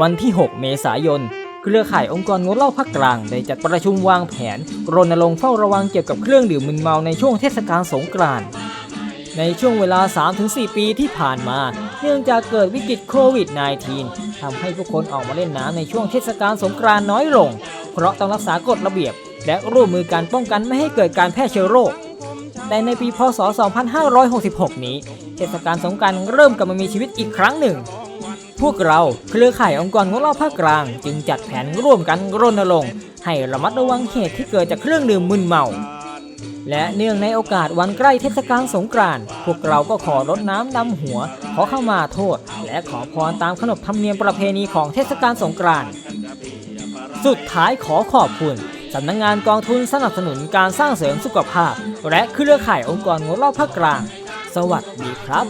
วันที่ 6 เมษายน เครือข่ายองค์กรงดเหล้าภาคกลางได้จัดประชุมวางแผนรณรงค์เฝ้าระวังเกี่ยวกับเครื่องดื่มมึนเมาในช่วงเทศกาลสงกรานต์ในช่วงเวลา 3-4 ปีที่ผ่านมา เนื่องจากเกิดวิกฤตโควิด -19 ทำให้ผู้คนออกมาเล่นน้ำในช่วงเทศกาลสงกรานต์น้อยลง เพราะต้องรักษากฎระเบียบ และร่วมมือกันป้องกันไม่ให้เกิดการแพร่เชื้อโรค แต่ในปี พศ 2566 นี้ เทศกาลสงกรานต์เริ่มกลับมามีชีวิตอีกครั้งหนึ่ง พวกเราเครือข่ายองค์กรงดเหล้าภาคกลาง จึงจัดแผนร่วมกันรณรงค์ให้ระมัดระวังเหตุที่เกิดจากเครื่องดื่มมึนเมา และเนื่องในโอกาสวันใกล้เทศกาลสงกรานต์พวกเราก็ขอรดน้ำดำหัว ขอเข้ามาโทษ และขอพรตามขนบธรรมเนียมประเพณีของเทศกาลสงกรานต์สุดท้ายขอขอบคุณสำนักงงานกองทุนสนับสนุนการสร้างเสริมสุขภาพ และเครือข่ายองค์กรงดเหล้าภาคกลาง สวัสดีครับ